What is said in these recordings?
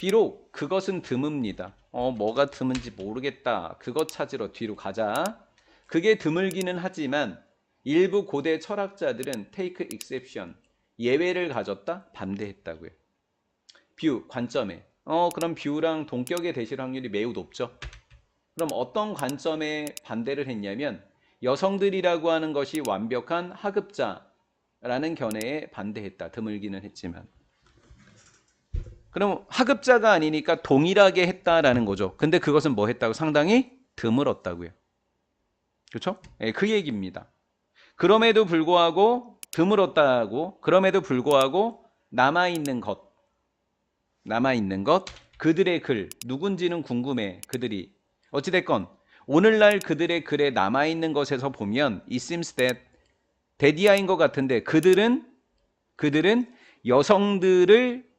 비록 그것은 드뭅니다. 어, 뭐가 드문지 모르겠다. 그것 찾으러 뒤로 가자. 그게 드물기는 하지만 일부 고대 철학자들은 take exception, 예외를 가졌다? 반대했다고요. 뷰, 관점에. 어, 그럼 뷰랑 동격에 되실 확률이 매우 높죠. 그럼 어떤 관점에 반대를 했냐면 여성들이라고 하는 것이 완벽한 하급자라는 견해에 반대했다. 드물기는 했지만. 그럼 하급자가 아니니까 동일하게 했다라는 거죠. 근데 그것은 뭐 했다고? 상당히 드물었다고요. 그렇죠? 예, 그 얘기입니다. 그럼에도 불구하고 드물었다고 그럼에도 불구하고 남아 있는 것 남아 있는 것 그들의 글 누군지는 궁금해 그들이 어찌 됐건 오늘날 그들의 글에 남아 있는 것에서 보면 it seems that 데디아인 것 같은데 그들은 그들은 여성들을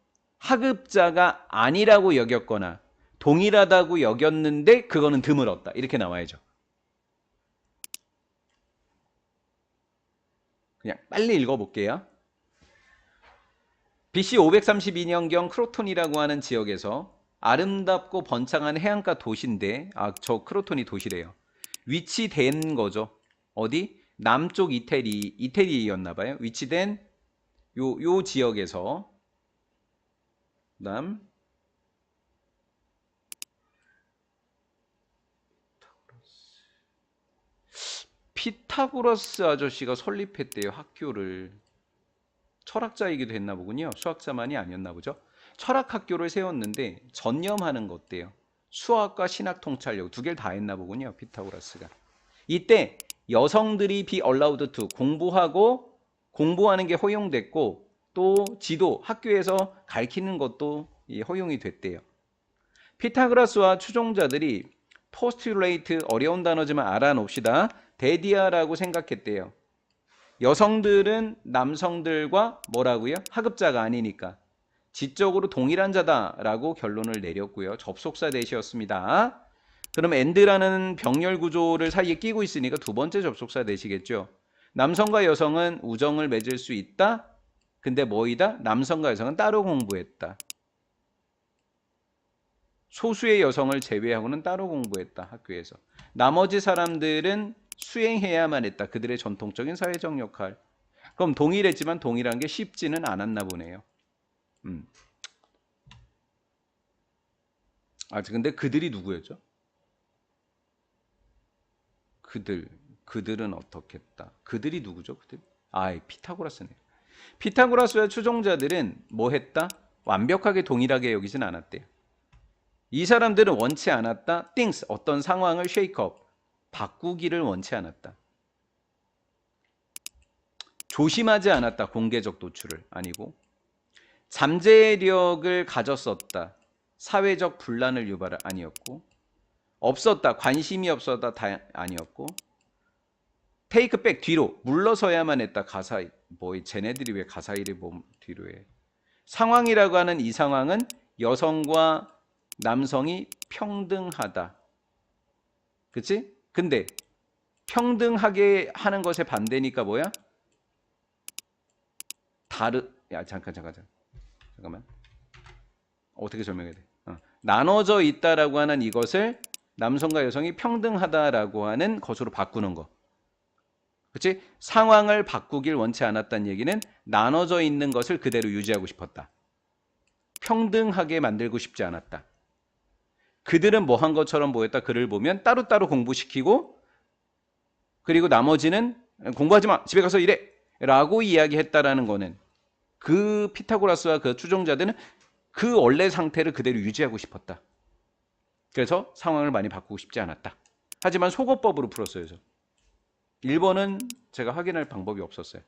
하급자가 아니라고 여겼거나 동일하다고 여겼는데 그거는 드물었다 이렇게 나와야죠. 그냥 빨리 읽어볼게요. BC 532년경 크로톤이라고 하는 지역에서 아름답고 번창한 해안가 도시인데 아 저 크로톤이 도시래요. 위치된 거죠. 어디? 남쪽 이태리 이태리였나 봐요. 위치된 요 요 지역에서 남 피타고라스 아저씨가 설립했대요 학교를. 철학자이기도 했나 보군요. 수학자만이 아니었나 보죠. 철학 학교를 세웠는데 전념하는 거 어때요? 수학과 신학 통찰력 두 개를 다 했나 보군요 피타고라스가. 이때 여성들이 be allowed to 공부하고 공부하는 게 허용됐고 또 지도 학교에서 가르치는 것도 이 허용이 됐대요 피타고라스와 추종자들이 포스튜레이트 어려운 단어지만 알아놓읍시다 데디아라고 생각했대요. 여성들은 남성들과 뭐라고요? 하급자가 아니니까 지적으로 동일한 자다라고 결론을 내렸고요. 접속사 대시였습니다. 그럼 엔드라는 병렬 구조를 사이에 끼고 있으니까 두 번째 접속사 대시겠죠. 남성과 여성은 우정을 맺을 수 있다. 근데 뭐이다? 남성과 여성은 따로 공부했다. 소수의 여성을 제외하고는 따로 공부했다. 학교에서. 나머지 사람들은 수행해야만 했다. 그들의 전통적인 사회적 역할. 그럼 동일했지만 동일한 게 쉽지는 않았나 보네요. 음. 아, 근데 그들이 누구였죠? 그들, 그들은 어떻겠다. 그들이 누구죠? 그들? 아, 피타고라스네요. 피타고라스와 추종자들은 뭐 했다? 완벽하게 동일하게 여기진 않았대요. 이 사람들은 원치 않았다. things 어떤 상황을 up 바꾸기를 원치 않았다. 조심하지 않았다. 공개적 도출을 아니고 잠재력을 가졌었다. 사회적 분란을 유발 아니었고 없었다. 관심이 없었다. 다 아니었고 테이크 백 뒤로 물러서야만 했다. 가사 뭐 쟤네들이 왜 가사 일이 뭐 뒤로 해? 상황이라고 하는 이 상황은 여성과 남성이 평등하다. 그치? 근데 평등하게 하는 것의 반대니까 뭐야? 다르 야 잠깐 잠깐 잠깐 잠깐만 어떻게 설명해야 돼? 어. 나눠져 있다라고 하는 이것을 남성과 여성이 평등하다라고 하는 것으로 바꾸는 거. 그치? 상황을 바꾸길 원치 않았다는 얘기는 나눠져 있는 것을 그대로 유지하고 싶었다. 평등하게 만들고 싶지 않았다. 그들은 뭐 한 것처럼 보였다. 글을 보면 따로따로 공부시키고 그리고 나머지는 공부하지 마. 집에 가서 일해. 라고 이야기했다라는 거는 그 피타고라스와 그 추종자들은 그 원래 상태를 그대로 유지하고 싶었다. 그래서 상황을 많이 바꾸고 싶지 않았다. 하지만 속어법으로 풀었어요. 1번은 제가 확인할 방법이 없었어요.